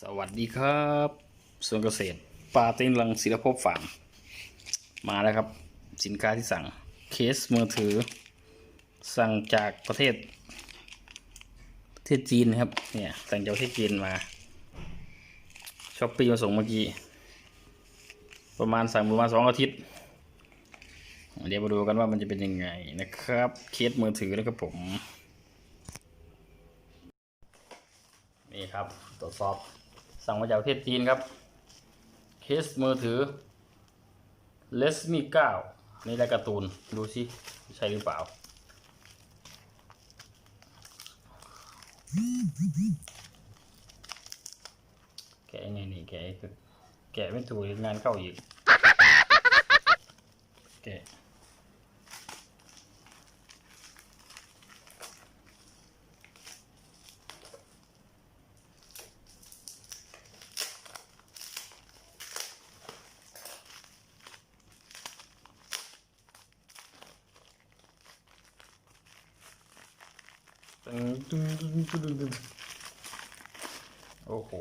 สวัสดีครับสวนเกษตรปาตินลังศิลปภฟาร์มมาแล้วครับ สินค้าที่สั่งเคสมือถือ สั่งจากประเทศประเทศจีนครับเนี่ยสั่งจากประเทศจีนมาช้อปปี้มาส่งเมื่อกี้ ประมาณสั่งประมาณสองอาทิตย์เดี๋ยวมาดูกันว่ามันจะเป็นยังไงนะครับ เคสมือถือนะครับผม นี่ครับ ตรวจสอบ สั่งมาจากประเทศจีนครับเคสมือถือเลสมีเก้านี่ได้การ์ตูน ดูสิ ใช่หรือเปล่า แกะไงนี่แกะแกะไม่ถูกงานเข้าอีกแกะ ตึงตึงตึงตึงตึงตึง โอ้โห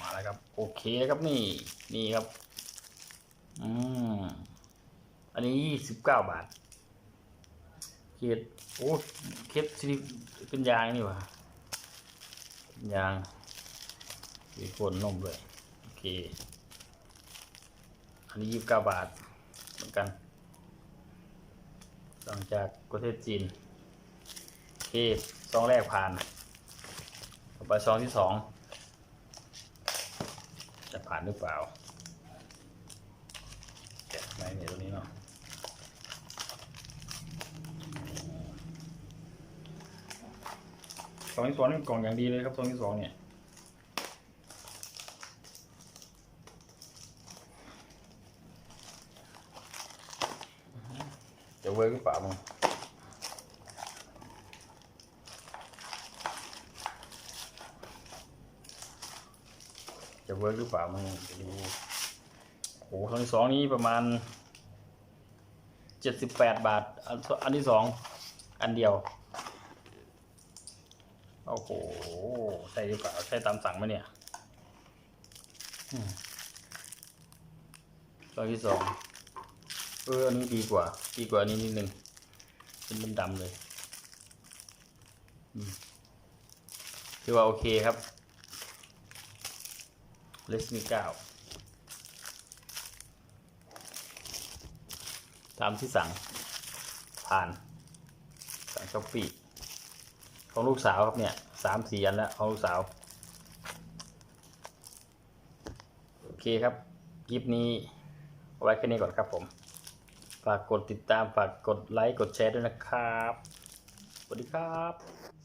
มาแล้วครับ โอเคครับนี่ นี่ครับ อืมอันนี้ยี่สิบเก้าบาทเขียดโอ้เคสชนิดเป็นยางนี่วะยางมีคนนมด้วยโอเค อันนี้ยี่สิบเก้าบาท เหมือนกันสั่งจากประเทศจีน เคซองแรกผ่านต่อไปซองที่สองจะผ่านหรือเปล่าแกะไม่เนี่ยตรงนี้เนาะซองที่สองนี่กล่องอย่างดีเลยครับซองที่สองเนี่ยจะเวิร์กหรือเปล่ามึง จะเวิร์กหรือเปล่ามึงจะดูโอ้โหครั้งที่สองนี้ประมาณเจ็ดสิบแปดบาท อันที่สองอันเดียว โอ้โห ใช่หรือเปล่า ใช่ตามสั่งไหมเนี่ยอืมครั้งที่สองเอออันนี้ดีกว่า ดีกว่าอันนี้นิดนึงเป็นดำเลยอืมถือว่าโอเคครับ เลสมีเก้าตามที่สั่งผ่านสั่งช้อปปี้ของลูกสาวครับเนี่ยสามสี่อันแล้วของลูกสาว โอเคครับคลิปนี้เอาไว้แค่นี้ก่อนครับผม ฝากกดติดตามฝากกดไลค์ กดแชร์ด้วยนะครับ สวัสดีครับ